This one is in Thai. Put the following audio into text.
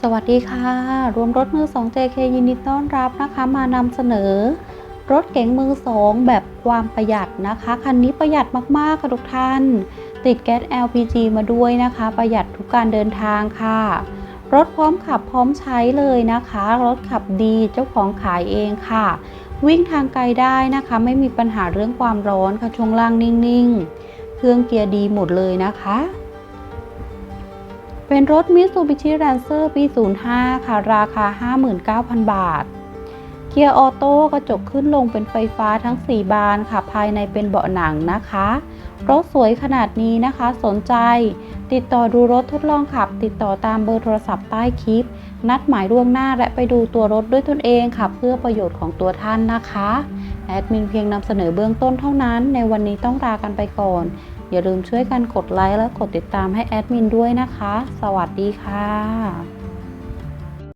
สวัสดีค่ะ รวมรถมือ 2 JK ยินดีต้อนรับนะคะ มานำเสนอ รถเก๋งมือ 2 แบบความประหยัดนะคะ คันนี้ประหยัดมาก ๆ ค่ะทุกท่าน ติดแก๊ส LPG มาด้วยนะคะ ประหยัดทุกการเดินทางค่ะ รถพร้อมขับพร้อมใช้เลยนะคะ รถขับดีเจ้าของขายเองค่ะ วิ่งทางไกลได้นะคะ ไม่มีปัญหาเรื่องความร้อนค่ะช่วงล่างนิ่ง ๆ เครื่องเกียร์ดีหมดเลยนะคะ เป็นรถ Mitsubishi Lancer ปี 05 ค่ะ ราคา 59,000 บาท เกียร์ออโต้กระจกขึ้นลงเป็นไฟฟ้าทั้ง 4 บานค่ะ ภายในเป็นเบาะหนังนะคะ รถสวยขนาดนี้นะคะ สนใจ ติดต่อดูรถทดลองขับ ติดต่อตามเบอร์โทรศัพท์ใต้คลิป นัดหมายล่วงหน้าและไปดูตัวรถด้วยตนเองค่ะ เพื่อประโยชน์ของตัวท่านนะคะ แอดมินเพียงนำเสนอเบื้องต้นเท่านั้น ในวันนี้ต้องลากันไปก่อน อย่าลืมช่วยกันกดไลค์และกดติดตามให้แอดมินด้วยนะคะ สวัสดีค่ะ